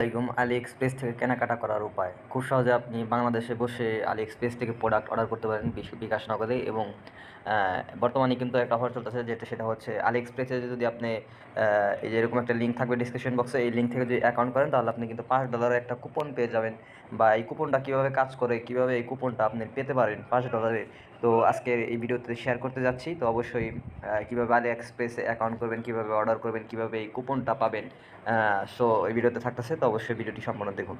আসসালামাইকুম আলি এক্সপ্রেস থেকে কেনাকাটা করার উপায়। খুব সহজে আপনি বাংলাদেশে বসে আলি এক্সপ্রেস থেকে প্রোডাক্ট অর্ডার করতে পারেন বিকাশ নগদে এবং বর্তমানে কিন্তু একটা অফার চলতেছে যেটা সেটা হচ্ছে আলি এক্সপ্রেসে যদি আপনি এই যে এরকম একটা লিঙ্ক থাকবে ডিসক্রিপশন বক্সে এই লিঙ্ক থেকে যদি অ্যাকাউন্ট করেন তাহলে আপনি কিন্তু পাঁচ ডলারের একটা কুপন পেয়ে যাবেন। বা এই কুপনটা কীভাবে কাজ করে, কীভাবে এই কুপনটা আপনি পেতে পারেন পাঁচ ডলারের তো আজকে এই ভিডিওতে শেয়ার করতে যাচ্ছি। তো অবশ্যই কীভাবে আলি এক্সপ্রেসে অ্যাকাউন্ট করবেন, কীভাবে অর্ডার করবেন, কীভাবে এই কুপনটা পাবেন সো এই ভিডিওতে থাকতেছে, তো অবশ্যই ভিডিওটি সম্পূর্ণ দেখুন।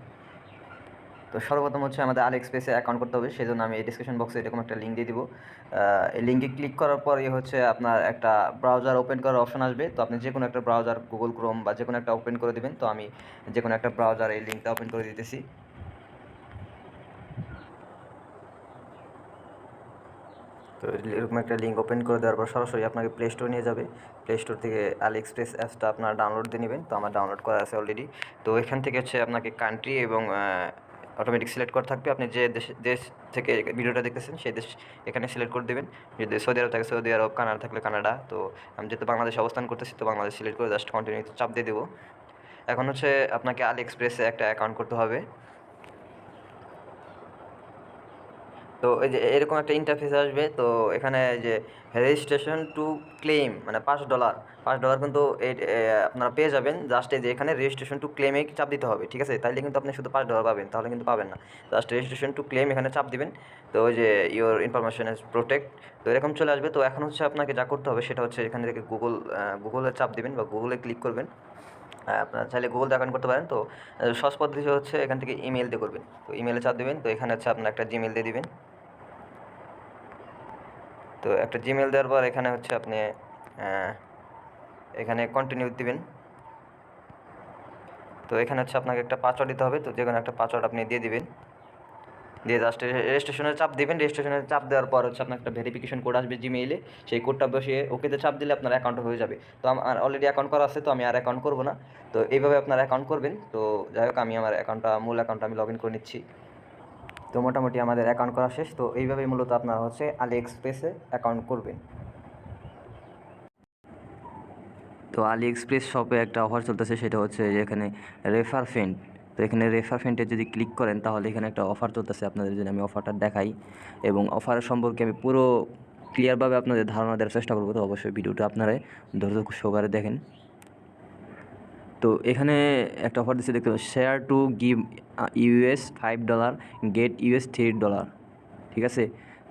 তো সর্বপ্রথম হচ্ছে আমাদের আলি এক্সপ্রেসে অ্যাকাউন্ট করতে হবে সেই জন্য আমি এই ডিসক্রিপশন বক্সে এরকম একটা লিঙ্ক দিয়ে দিব। এই লিঙ্কে ক্লিক করার পরে হচ্ছে আপনার একটা ব্রাউজার ওপেন করার অপশন আসবে। তো আপনি যে কোনো একটা ব্রাউজার গুগল ক্রোম বা যে কোনো একটা ওপেন করে দিবেন। তো আমি যে কোনো একটা ব্রাউজার এই লিঙ্কটা ওপেন করে দিতেছি। তো এরকম একটা লিঙ্ক ওপেন করে দেওয়ার পর সরাসরি আপনাকে প্লে স্টোর নিয়ে যাবে। প্লে স্টোর থেকে আলি এক্সপ্রেস অ্যাপসটা আপনার ডাউনলোড দিয়ে নেবেন। তো আমার ডাউনলোড করা আছে অলরেডি তো এখান থেকে হচ্ছে আপনাকে কান্ট্রি এবং অটোমেটিক সিলেক্ট করা থাকবে। আপনি যে দেশ দেশ থেকে ভিডিওটা দেখতেছেন, সেই দেশ এখানে সিলেক্ট করে দেবেন। যদি সৌদি আরব থাকে, সৌদি আরব, কানাডা থাকলে কানাডা। তো আমি যেহেতু বাংলাদেশে অবস্থান করতেছি, তো বাংলাদেশ সিলেক্ট করে জাস্ট কন্টিনিউতে চাপ দিয়ে দেবো। এখন হচ্ছে আপনাকে আলি এক্সপ্রেসে একটা অ্যাকাউন্ট করতে হবে। তো এই যে এরকম একটা ইন্টারফেস আসবে, তো এখানে যে রেজিস্ট্রেশন টু ক্লেম মানে পাঁচ ডলার পাঁচ ডলার কিন্তু এই আপনারা পেয়ে যাবেন। জাস্ট এই যে এখানে রেজিস্ট্রেশন টু ক্লেমে চাপ দিতে হবে, ঠিক আছে? তাইলে কিন্তু আপনি শুধু পাঁচ ডলার পাবেন, তাহলে কিন্তু পাবেন না। জাস্ট রেজিস্ট্রেশন টু ক্লেম এখানে চাপ দিবেন। তো ওই যে ইওর ইনফরমেশন ইজ প্রোটেক্ট তো এরকম চলে আসবে। তো এখন হচ্ছে আপনাকে যা করতে হবে সেটা হচ্ছে এখানে থেকে গুগল গুগলে চাপ দিবেন বা গুগলে ক্লিক করবেন। আপনারা চাইলে গুগল অ্যাকাউন্ট করতে পারেন। তো সহজ পদ্ধতি হচ্ছে এখান থেকে ইমেল দিয়ে করবেন। তো ইমেলে চাপ দেবেন। তো এখানে হচ্ছে আপনার একটা জিমেল দিয়ে দিবেন। তো একটা জিমেল দেওয়ার পর এখানে হচ্ছে আপনি এখানে কন্টিনিউ দিবেন। তো এখানে হচ্ছে আপনাকে একটা পাসওয়ার্ড দিতে হবে, তো যে কোনো একটা পাসওয়ার্ড আপনি দিয়ে দিবেন। দিয়ে জাস্ট রেজিস্ট্রেশনের চাপ দিবেন রেজিস্ট্রেশনের চাপ দেওয়ার পর হচ্ছে আপনার একটা ভেরিফিকেশন কোড আসবে জিমেইলে সেই কোডটা বসিয়ে ওকেতে চাপ দিলে আপনার অ্যাকাউন্ট হয়ে যাবে। তো আমার অলরেডি অ্যাকাউন্ট করা আছে, তো আমি আর অ্যাকাউন্ট করব না। তো এইভাবে আপনার অ্যাকাউন্ট করবেন। তো যাই হোক, আমি আমার অ্যাকাউন্টটা মূল অ্যাকাউন্টটা আমি লগ ইন করে নিচ্ছি। তো মোটামুটি আমাদের অ্যাকাউন্ট করা শেষ। তো এইভাবেই মূলত আপনারা হচ্ছে আলি এক্সপ্রেসে অ্যাকাউন্ট করবেন। তো আলি এক্সপ্রেস শপে একটা অফার চলতেছে, সেটা হচ্ছে যে এখানে রেফার ফ্রেন্ড তো এখানে রেফার ফ্রেন্ডে যদি ক্লিক করেন, তাহলে এখানে একটা অফার চলতেছে আপনাদের জন্য, আমি অফারটা দেখাই। এবং অফারের সম্পর্কে আমি পুরো ক্লিয়ারভাবে আপনাদের ধারণা দেওয়ার চেষ্টা করব, তো অবশ্যই ভিডিওটা আপনারা ধৈর্য সহকারে দেখেন। তো এখানে একটা অফার দিচ্ছে দেখতে share to give US five dollar get US three dollar ঠিক আছে?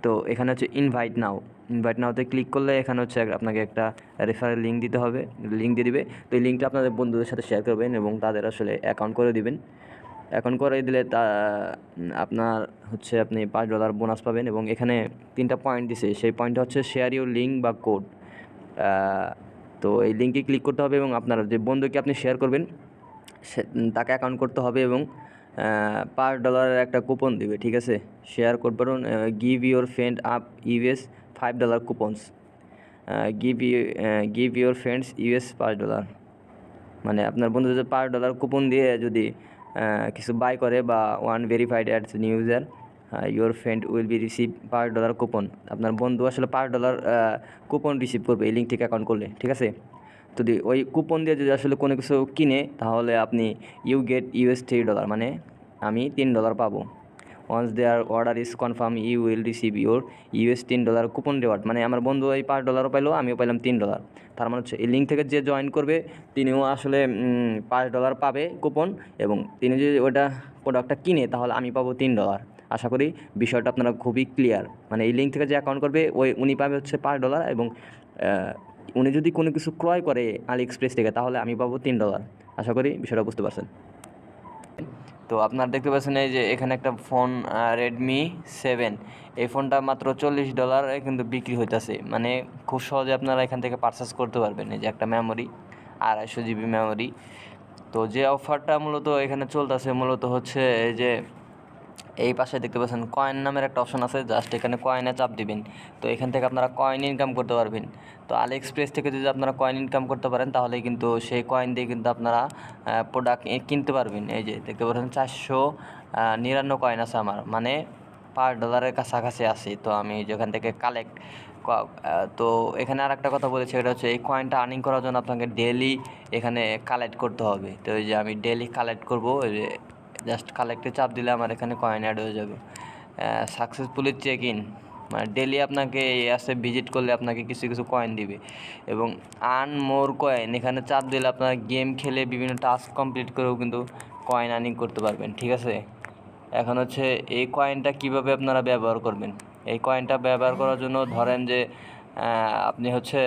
তো এখানে হচ্ছে ইনভাইট নাও ইনভাইট নাওতে ক্লিক করলে এখানে হচ্ছে আপনাকে একটা রেফারেল লিঙ্ক দিতে হবে লিঙ্ক দিয়ে দিবে। তো এই লিঙ্কটা আপনাদের বন্ধুদের সাথে শেয়ার করবেন এবং তাদের আসলে অ্যাকাউন্ট করে দিবেন। অ্যাকাউন্ট করে দিলে তা, আপনার হচ্ছে আপনি পাঁচ ডলার বোনাস পাবেন এবং এখানে তিনটা পয়েন্ট দিছে, সেই পয়েন্টটা হচ্ছে শেয়ার ইউর লিঙ্ক বা কোড তো এই লিঙ্কে ক্লিক করতে হবে এবং আপনার যে বন্ধুকে আপনি শেয়ার করবেন, সে তাকে অ্যাকাউন্ট করতে হবে এবং পাঁচ ডলারের একটা কুপন দিবে, ঠিক আছে? শেয়ার করতে পারুন give your friend up US five dollar coupons give you give your friends US পাঁচ ডলার মানে আপনার বন্ধু যদি পার ডলার কুপন দিয়ে যদি কিছু বাই করে বা one verified ads new your friend will be receive per dollar coupon আপনার বন্ধু আসলে পার ডলার কুপন রিসিভ করবে এই লিঙ্ক থেকে অ্যাকাউন্ট করলে, ঠিক আছে? যদি ওই কুপন দিয়ে যদি আসলে কোনো কিছু কিনে, তাহলে আপনি you get US three dollar মানে আমি তিন ডলার পাবো। Once there order is confirm you will receive your US তিন ডলার কুপন রিওয়ার্ড মানে আমার বন্ধু ওই পাঁচ ডলারও পাইলো, আমিও পাইলাম তিন ডলার তার মানে হচ্ছে এই লিঙ্ক থেকে যে জয়েন করবে, তিনিও আসলে পাঁচ ডলার পাবে কুপন এবং তিনি যদি ওটা প্রোডাক্টটা কিনে, তাহলে আমি পাবো তিন ডলার আশা করি বিষয়টা আপনারা খুবই ক্লিয়ার মানে এই লিঙ্ক থেকে যে অ্যাকাউন্ট করবে, ওই উনি পাবে হচ্ছে পাঁচ ডলার এবং উনি যদি কোনো কিছু ক্রয় করে আলি এক্সপ্রেস থেকে, তাহলে আমি পাবো তিন ডলার আশা করি বিষয়টা বুঝতে পারছেন। তো আপনারা দেখতে পাচ্ছেন এই যে এখানে একটা ফোন রেডমি সেভেন এই ফোনটা মাত্র চল্লিশ ডলারে কিন্তু বিক্রি হইতাছে। মানে খুব সহজে আপনারা এখান থেকে পারচেস করতে পারবেন। এই যে একটা মেমোরি আড়াইশো জিবি মেমোরি তো যে অফারটা মূলত এখানে চলতেছে, মূলত হচ্ছে এই যে এই পাশে দেখতে পাচ্ছেন কয়েন নামের একটা অপশন আছে জাস্ট এখানে কয়েনে চাপ দিবেন। তো এখান থেকে আপনারা কয়েন ইনকাম করতে পারবেন। তো আলি এক্সপ্রেস থেকে যদি আপনারা কয়েন ইনকাম করতে পারেন তাহলে কিন্তু সেই কয়েন দিয়ে কিন্তু আপনারা প্রোডাক্ট কিনতে পারবেন। এই যে দেখতে পাচ্ছেন চারশো নিরান্ন কয়েন আছে আমার। মানে পার ডলারের কাছাকাছি আছি। তো আমি যেখান থেকে কালেক্ট তো এখানে আর একটা কথা বলেছি, সেটা হচ্ছে এই কয়েনটা আর্নিং করার জন্য আপনাকে ডেলি এখানে কালেক্ট করতে হবে। তো এই যে আমি ডেলি কালেক্ট করব জাস্ট কালেক্টে চাপ দিলে আমার এখানে কয়েন অ্যাড হয়ে যাবে। সাকসেসফুলি চেক ইন মানে ডেলি আপনাকে এই অ্যাপসে ভিজিট করলে আপনাকে কিছু কিছু কয়েন দিবে। এবং আর্ন মোর কয়েন এখানে চাপ দিলে আপনারা গেম খেলে বিভিন্ন টাস্ক কমপ্লিট করেও কিন্তু কয়েন আর্নিং করতে পারবেন, ঠিক আছে? এখন হচ্ছে এই কয়েনটা কীভাবে আপনারা ব্যবহার করবেন? এই কয়েনটা ব্যবহার করার জন্য ধরেন যে আপনি হচ্ছে